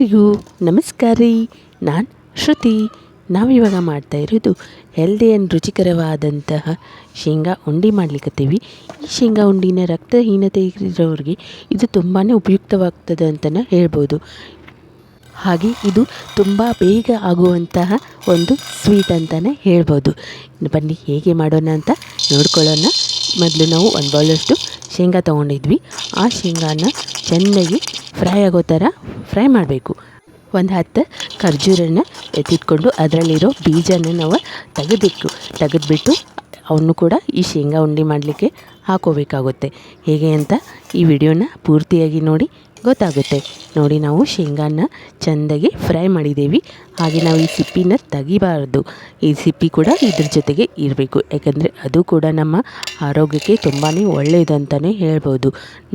ಎಲ್ಲರಿಗೂ ನಮಸ್ಕಾರ. ರೀ ನಾನು ಶ್ರುತಿ. ನಾವಿವಾಗ ಮಾಡ್ತಾ ಇರೋದು ಹೆಲ್ದಿ ಆ್ಯಂಡ್ ರುಚಿಕರವಾದಂತಹ ಶೇಂಗಾ ಉಂಡೆ ಮಾಡ್ಲಿಕ್ಕತ್ತೀವಿ ಈ ಶೇಂಗಾ ಉಂಡಿನ ರಕ್ತಹೀನತೆ ಇರೋರಿಗೆ ಇದು ತುಂಬಾ ಉಪಯುಕ್ತವಾಗ್ತದೆ ಅಂತಲೇ ಹೇಳ್ಬೋದು. ಹಾಗೆ ಇದು ತುಂಬ ಬೇಗ ಆಗುವಂತಹ ಒಂದು ಸ್ವೀಟ್ ಅಂತಲೇ ಹೇಳ್ಬೋದು. ಬನ್ನಿ, ಹೇಗೆ ಮಾಡೋಣ ಅಂತ ನೋಡ್ಕೊಳ್ಳೋಣ. ಮೊದಲು ನಾವು ಒಂದು ಬೌಲಷ್ಟು ಶೇಂಗಾ ತೊಗೊಂಡಿದ್ವಿ. ಆ ಶೇಂಗಾನ ಚೆನ್ನಾಗಿ ಫ್ರೈ ಆಗೋ ಥರ ಫ್ರೈ ಮಾಡಬೇಕು. ಒಂದು ಹತ್ತು ಖರ್ಜೂರನ್ನ ಎತ್ತಿಟ್ಕೊಂಡು ಅದರಲ್ಲಿರೋ ಬೀಜನ ನಾವು ತೆಗೆದಿಟ್ಟು ತೆಗೆದ್ಬಿಟ್ಟು ಅವನ್ನು ಕೂಡ ಈ ಶೇಂಗಾ ಉಂಡೆ ಮಾಡಲಿಕ್ಕೆ ಹಾಕೋಬೇಕಾಗುತ್ತೆ. ಹೇಗೆ ಅಂತ ಈ ವಿಡಿಯೋನ ಪೂರ್ತಿಯಾಗಿ ನೋಡಿ ಗೊತ್ತಾಗುತ್ತೆ. ನೋಡಿ ನಾವು ಶೇಂಗಾನ ಚೆಂದಾಗಿ ಫ್ರೈ ಮಾಡಿದ್ದೀವಿ. ಹಾಗೆ ನಾವು ಈ ಸಿಪ್ಪಿನ ತೆಗಿಬಾರ್ದು. ಈ ಸಿಪ್ಪಿ ಕೂಡ ಇದ್ರ ಜೊತೆಗೆ ಇರಬೇಕು. ಯಾಕಂದರೆ ಅದು ಕೂಡ ನಮ್ಮ ಆರೋಗ್ಯಕ್ಕೆ ತುಂಬಾ ಒಳ್ಳೆಯದಂತಲೇ ಹೇಳ್ಬೋದು.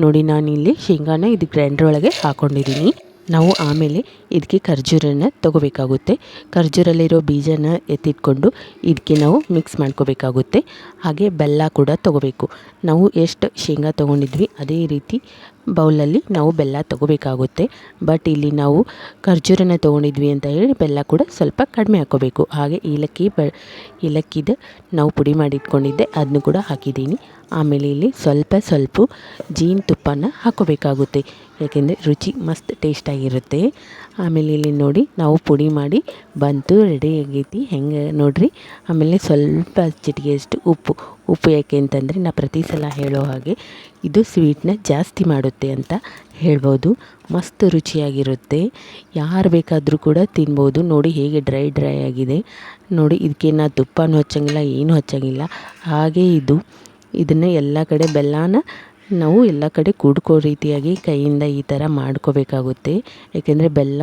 ನೋಡಿ ಇಲ್ಲಿ ಶೇಂಗಾನ ಇದು ಗ್ರೈಂಡ್ರ್ ಒಳಗೆ ಹಾಕ್ಕೊಂಡಿದ್ದೀನಿ ನಾವು ಆಮೇಲೆ ಇದಕ್ಕೆ ಖರ್ಜೂರನ ತಗೋಬೇಕಾಗುತ್ತೆ. ಖರ್ಜೂರಲ್ಲಿರೋ ಬೀಜನ ಎತ್ತಿಟ್ಕೊಂಡು ಇದಕ್ಕೆ ನಾವು ಮಿಕ್ಸ್ ಮಾಡ್ಕೋಬೇಕಾಗುತ್ತೆ. ಹಾಗೆ ಬೆಲ್ಲ ಕೂಡ ತಗೋಬೇಕು. ನಾವು ಎಷ್ಟು ಶೇಂಗಾ ತೊಗೊಂಡಿದ್ವಿ, ಅದೇ ರೀತಿ ಬೌಲಲ್ಲಿ ನಾವು ಬೆಲ್ಲ ತೊಗೋಬೇಕಾಗುತ್ತೆ. ಬಟ್ ಇಲ್ಲಿ ನಾವು ಖರ್ಜೂರನ ತೊಗೊಂಡಿದ್ವಿ ಅಂತ ಹೇಳಿ ಬೆಲ್ಲ ಕೂಡ ಸ್ವಲ್ಪ ಕಡಿಮೆ ಹಾಕ್ಕೋಬೇಕು. ಹಾಗೆ ಏಲಕ್ಕಿ ಬ, ಏಲಕ್ಕಿದ ನಾವು ಪುಡಿ ಮಾಡಿ ಇಟ್ಕೊಂಡಿದ್ದೆ ಅದನ್ನು ಕೂಡ ಹಾಕಿದ್ದೀನಿ. ಆಮೇಲೆ ಇಲ್ಲಿ ಸ್ವಲ್ಪ ಸ್ವಲ್ಪ ಜೇನುತುಪ್ಪನ ಹಾಕ್ಕೋಬೇಕಾಗುತ್ತೆ. ಯಾಕೆಂದರೆ ರುಚಿ ಮಸ್ತ್ ಟೇಸ್ಟಾಗಿರುತ್ತೆ ಆಮೇಲೆ ಇಲ್ಲಿ ನೋಡಿ ನಾವು ಪುಡಿ ಮಾಡಿ ಬಂತು ರೆಡಿ ಆಗೈತಿ. ಹೆಂಗೆ ನೋಡಿರಿ? ಆಮೇಲೆ ಸ್ವಲ್ಪ ಚಿಟಿಗೆಯಷ್ಟು ಉಪ್ಪು ಉಪ್ಪು ಯಾಕೆ ಅಂತಂದರೆ ನಾ ಪ್ರತಿ ಸಲ ಹೇಳೋ ಹಾಗೆ ಇದು ಸ್ವೀಟ್ನ ಜಾಸ್ತಿ ಮಾಡುತ್ತೆ ಅಂತ ಹೇಳ್ಬೋದು. ಮಸ್ತ್ ರುಚಿಯಾಗಿರುತ್ತೆ. ಯಾರು ಬೇಕಾದರೂ ಕೂಡ ತಿನ್ಬೋದು. ನೋಡಿ ಹೇಗೆ ಡ್ರೈ ಡ್ರೈ ಆಗಿದೆ. ನೋಡಿ ಇದಕ್ಕೆ ನಾ ತುಪ್ಪನೂ ಹಚ್ಚಂಗಿಲ್ಲ, ಏನೂ ಹಚ್ಚಂಗಿಲ್ಲ. ಹಾಗೆ ಇದು. ಇದನ್ನು ಎಲ್ಲ ಕಡೆ ಬೆಲ್ಲನ ನಾವು ಎಲ್ಲ ಕಡೆ ಕೂಡ್ಕೋ ರೀತಿಯಾಗಿ ಕೈಯಿಂದ ಈ ಥರ ಮಾಡ್ಕೋಬೇಕಾಗುತ್ತೆ. ಏಕೆಂದರೆ ಬೆಲ್ಲ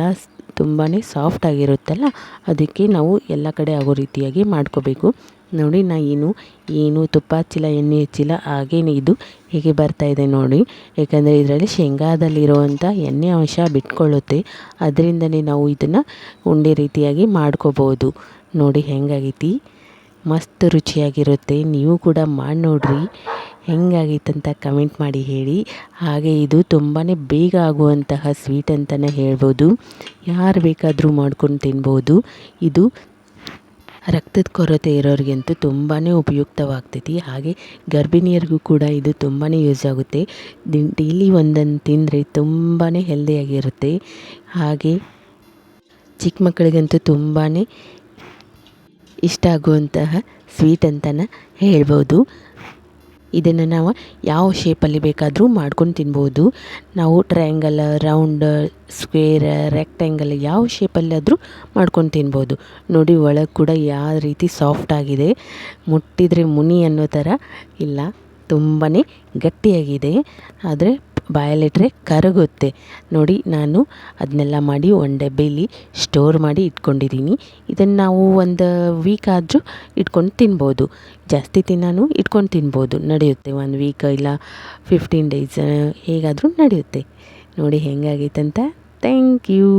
ತುಂಬಾ ಸಾಫ್ಟ್ ಆಗಿರುತ್ತಲ್ಲ, ಅದಕ್ಕೆ ನಾವು ಎಲ್ಲ ಕಡೆ ಆಗೋ ರೀತಿಯಾಗಿ ಮಾಡ್ಕೋಬೇಕು. ನೋಡಿ, ನಾ ಏನು ಏನು ತುಪ್ಪ ಹಚ್ಚಿಲ್ಲ, ಎಣ್ಣೆ ಹಚ್ಚಿಲ್ಲ, ಹಾಗೇನೆ ಇದು ಹೇಗೆ ಇದೆ ನೋಡಿ. ಯಾಕಂದರೆ ಇದರಲ್ಲಿ ಶೇಂಗಾದಲ್ಲಿರುವಂಥ ಎಣ್ಣೆ ಅಂಶ ಬಿಟ್ಕೊಳ್ಳುತ್ತೆ. ಅದರಿಂದನೇ ನಾವು ಇದನ್ನು ಉಂಡೆ ರೀತಿಯಾಗಿ ಮಾಡ್ಕೋಬೋದು. ನೋಡಿ, ಹೆಂಗಾಗೈತಿ? ಮಸ್ತ್ ರುಚಿಯಾಗಿರುತ್ತೆ. ನೀವು ಕೂಡ ಮಾಡಿ ನೋಡ್ರಿ. ಹೆಂಗಾಗಿತ್ತಂತ ಕಮೆಂಟ್ ಮಾಡಿ ಹೇಳಿ. ಹಾಗೆ ಇದು ತುಂಬಾ ಬೇಗ ಆಗುವಂತಹ ಸ್ವೀಟ್ ಅಂತಲೇ ಹೇಳ್ಬೋದು. ಯಾರು ಬೇಕಾದರೂ ಮಾಡ್ಕೊಂಡು ತಿನ್ಬೋದು. ಇದು ರಕ್ತದ ಕೊರತೆ ಇರೋರಿಗಂತೂ ತುಂಬಾ ಉಪಯುಕ್ತವಾಗ್ತೈತಿ. ಹಾಗೆ ಗರ್ಭಿಣಿಯರಿಗೂ ಕೂಡ ಇದು ತುಂಬಾ ಯೂಸ್ ಆಗುತ್ತೆ. ಡೈಲಿ ಒಂದನ್ನು ತಿಂದರೆ ತುಂಬಾ ಹೆಲ್ದಿಯಾಗಿರುತ್ತೆ. ಹಾಗೆ ಚಿಕ್ಕ ಮಕ್ಕಳಿಗಂತೂ ತುಂಬಾ ಇಷ್ಟ ಆಗುವಂತಹ ಸ್ವೀಟ್ ಅಂತಲೇ ಹೇಳ್ಬೋದು. ಇದನ್ನು ನಾವು ಯಾವ ಶೇಪಲ್ಲಿ ಬೇಕಾದರೂ ಮಾಡ್ಕೊಂಡು ತಿನ್ಬೋದು. ನಾವು ಟ್ರಯಾಂಗಲ್ ರೌಂಡ್ ಸ್ಕ್ವೇರ್ ರೆಕ್ಟ್ಯಾಂಗಲ್ ಯಾವ ಶೇಪಲ್ಲಾದರೂ ಮಾಡ್ಕೊಂಡು ತಿನ್ಬೋದು. ನೋಡಿ ಒಳಗೆ ಕೂಡ ಯಾವ ರೀತಿ ಸಾಫ್ಟ್ ಆಗಿದೆ. ಮುಟ್ಟಿದರೆ ಮುನಿ ಅನ್ನೋ ಥರ ಇಲ್ಲ. ತುಂಬಾ ಗಟ್ಟಿಯಾಗಿದೆ. ಆದರೆ ಬಾಯಲ್ಲಿಟ್ಟರೆ ಕರಗುತ್ತೆ. ನೋಡಿ, ನಾನು ಅದನ್ನೆಲ್ಲ ಮಾಡಿ ಒಂದು ಡಬ್ಬಿಲಿ ಸ್ಟೋರ್ ಮಾಡಿ ಇಟ್ಕೊಂಡಿದ್ದೀನಿ. ಇದನ್ನು ನಾವು ಒಂದು ವೀಕ್ ಆದರೂ ಇಟ್ಕೊಂಡು ತಿನ್ಬೋದು. ಜಾಸ್ತಿ ತಿನ್ನೂ ಇಟ್ಕೊಂಡು ತಿನ್ಬೋದು. ನಡೆಯುತ್ತೆ ಒಂದು ವೀಕ್ ಇಲ್ಲ ಫಿಫ್ಟೀನ್ ಡೇಸ್ ಹೇಗಾದರೂ ನಡೆಯುತ್ತೆ. ನೋಡಿ, ಹೆಂಗಾಗೈತಂತ? Thank you